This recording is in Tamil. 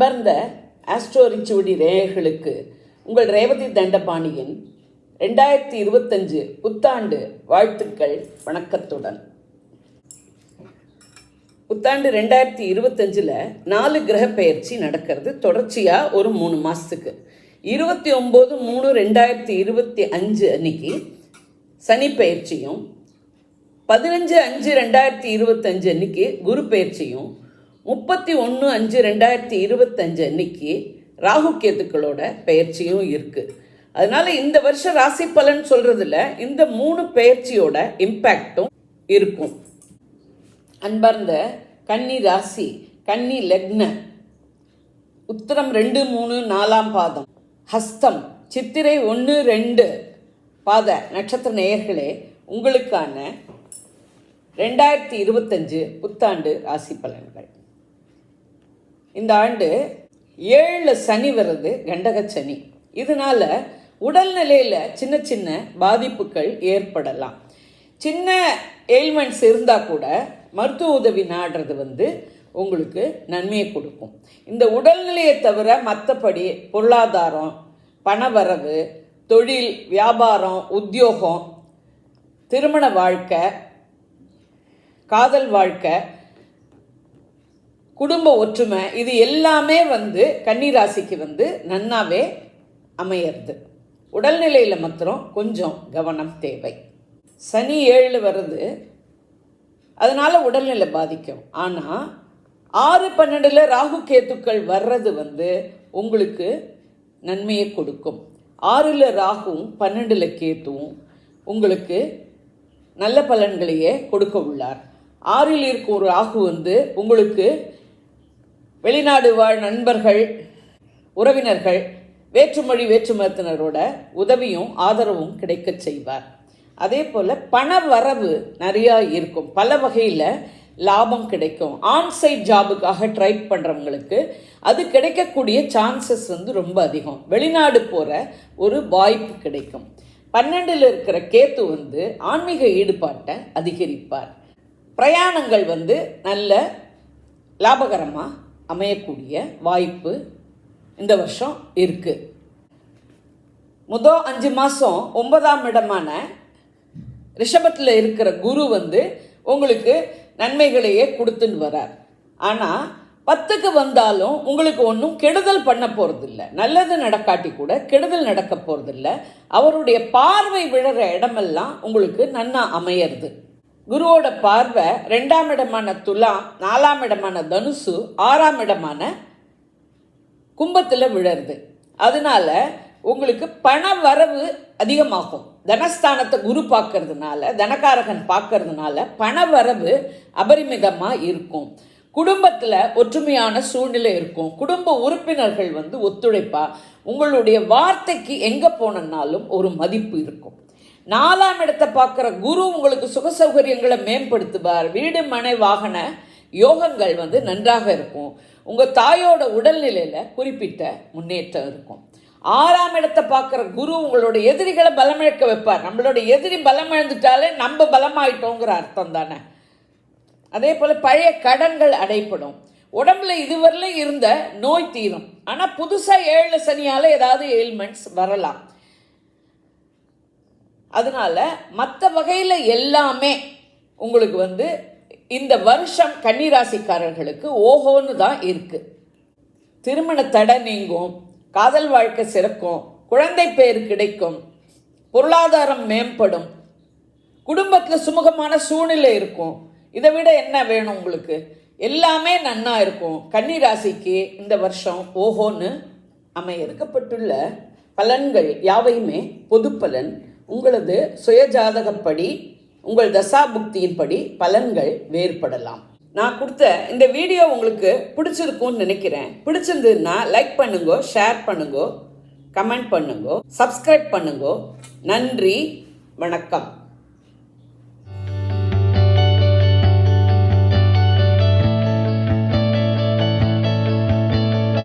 அன்பார்ந்த ஆஸ்ட்ரோரிச்சுவடி ரேயர்களுக்கு உங்கள் ரேவதி தண்டபாணியின் ரெண்டாயிரத்தி இருபத்தஞ்சு புத்தாண்டு வாழ்த்துக்கள் வணக்கத்துடன். புத்தாண்டு ரெண்டாயிரத்தி இருபத்தஞ்சில் நாலு கிரக பெயர்ச்சி நடக்கிறது. தொடர்ச்சியாக ஒரு மூணு மாதத்துக்கு இருபத்தி ஒம்பது மூணு ரெண்டாயிரத்தி இருபத்தி அஞ்சு அன்னைக்கு சனி பயிற்சியும் பதினஞ்சு அஞ்சு ரெண்டாயிரத்தி இருபத்தஞ்சு அன்னைக்கு குரு பயிற்சியும் முப்பத்தி ஒன்று அஞ்சு ரெண்டாயிரத்தி இருபத்தஞ்சு அன்னைக்கு ராகு கேத்துக்களோட பெயர்ச்சியும் இருக்குது அதனால இந்த வருஷம் ராசி பலன் சொல்கிறதுல இந்த மூணு பயிற்சியோட இம்பேக்டும் இருக்கும். அன்பார்ந்த கன்னி ராசி கன்னி லக்ன உத்தரம் ரெண்டு மூணு நாலாம் பாதம் ஹஸ்தம் சித்திரை ஒன்று ரெண்டு பாத நட்சத்திர நேயர்களே உங்களுக்கான ரெண்டாயிரத்தி இருபத்தஞ்சு புத்தாண்டு ராசி பலன்கள். இந்த ஆண்டு ஏழு சனி வருது கண்டக சனி. இதனால உடல்நிலையில் சின்ன சின்ன பாதிப்புகள் ஏற்படலாம். சின்ன எயில்மெண்ட்ஸ் இருந்தால் கூட மருத்துவ உதவி நாடுறது வந்து உங்களுக்கு நன்மையை கொடுக்கும். இந்த உடல்நிலையை தவிர மற்றபடி பொருளாதாரம் பணவரவு தொழில் வியாபாரம் உத்தியோகம் திருமண வாழ்க்கை காதல் வாழ்க்கை குடும்ப ஒற்றுமை இது எல்லாமே வந்து கன்னிராசிக்கு வந்து நன்னாவே அமையிறது. உடல்நிலையில் மாத்திரம் கொஞ்சம் கவனம் தேவை. சனி ஏழு வருது அதனால் உடல்நிலை பாதிக்கும். ஆனால் ஆறு பன்னெண்டில் ராகு கேத்துக்கள் வர்றது வந்து உங்களுக்கு நன்மையை கொடுக்கும். ஆறில் ராகுவும் பன்னெண்டில் கேத்துவும் உங்களுக்கு நல்ல பலன்களையே கொடுக்க உள்ளார். ஆறில் இருக்கும் ஒரு ராகு வந்து உங்களுக்கு வெளிநாடு வாழ் நண்பர்கள் உறவினர்கள் வேற்றுமொழி வேற்றுமதத்தினரோட உதவியும் ஆதரவும் கிடைக்க செய்வார். அதே போல் பண வரவு நிறையா இருக்கும். பல வகையில் லாபம் கிடைக்கும். ஆன்சைட் ஜாபுக்காக ட்ரை பண்ணுறவங்களுக்கு அது கிடைக்கக்கூடிய சான்சஸ் வந்து ரொம்ப அதிகம். வெளிநாடு போகிற ஒரு வாய்ப்பு கிடைக்கும். பன்னெண்டில் இருக்கிற கேத்து வந்து ஆன்மீக ஈடுபாட்டை அதிகரிப்பார். பிரயாணங்கள் வந்து நல்ல லாபகரமாக அமையக்கூடிய வாய்ப்பு இந்த வருஷம் இருக்குது முதல் அஞ்சு மாதம் ஒன்பதாம் இடமான ரிஷபத்தில் இருக்கிற குரு வந்து உங்களுக்கு நன்மைகளையே கொடுத்துன்னு வரார் ஆனால் பத்துக்கு வந்தாலும் உங்களுக்கு ஒன்றும் கெடுதல் பண்ண போகிறதில்ல நல்லது நடக்காட்டி கூட கெடுதல் நடக்க போகிறதில்ல அவருடைய பார்வை விழுற இடமெல்லாம் உங்களுக்கு நன்னா அமையிறது. குருவோட பார்வை ரெண்டாம் இடமான துலா நாலாம் இடமான தனுசு ஆறாம் இடமான கும்பத்தில் விழருது அதனால உங்களுக்கு பண வரவு அதிகமாகும். தனஸ்தானத்தை குரு பார்க்கறதுனால தனகாரகன் பார்க்கறதுனால பண வரவு அபரிமிதமாக இருக்கும். குடும்பத்தில் ஒற்றுமையான சூழ்நிலை இருக்கும். குடும்ப உறுப்பினர்கள் வந்து ஒத்துழைப்பா. உங்களுடைய வார்த்தைக்கு எங்கே போனனாலும் ஒரு மதிப்பு இருக்கும். நாலாம் இடத்தை பார்க்குற குரு உங்களுக்கு சுக சௌகரியங்களை மேம்படுத்துவார். வீடு மனை வாகன யோகங்கள் வந்து நன்றாக இருக்கும். உங்கள் தாயோட உடல்நிலையில் குறிப்பிட்ட முன்னேற்றம் இருக்கும். ஆறாம் இடத்தை பார்க்குற குரு உங்களோட எதிரிகளை பலமிழக்க வைப்பார். நம்மளோட எதிரி பலம் இழந்துட்டாலே நம்ம பலமாயிட்டோங்கிற அர்த்தம் தானே? அதே போல் பழைய கடன்கள் அடைப்படும். உடம்புல இதுவரையிலும் இருந்த நோய் தீரும். ஆனால் புதுசாக ஏழு சனியால் ஏதாவது எயில்மெண்ட்ஸ் வரலாம். அதனால் மற்ற வகையில் எல்லாமே உங்களுக்கு வந்து இந்த வருஷம் கன்னிராசிக்காரர்களுக்கு ஓஹோன்னு தான் இருக்குது திருமண தடை நீங்கும் காதல் வாழ்க்கை சிறக்கும் குழந்தை பேர் கிடைக்கும் பொருளாதாரம் மேம்படும் குடும்பத்தில் சுமூகமான சூழ்நிலை இருக்கும். இதை விட என்ன வேணும் உங்களுக்கு? எல்லாமே நன்னா இருக்கும். கன்னி ராசிக்கு இந்த வருஷம் ஓஹோன்னு அமைய இருக்கப்பட்டுள்ள பலன்கள் யாவையுமே பொது பலன் உங்களது சுயஜாதகப்படி உங்கள் தசா புக்தியின்படி பலன்கள் வேறுபடலாம். நான் கொடுத்த இந்த வீடியோ உங்களுக்கு பிடிச்சிருக்கும்னு நினைக்கிறேன். பிடிச்சிருந்ததுன்னா லைக் பண்ணுங்க ஷேர் பண்ணுங்க கமெண்ட் பண்ணுங்க சப்ஸ்கிரைப் பண்ணுங்க. நன்றி வணக்கம்.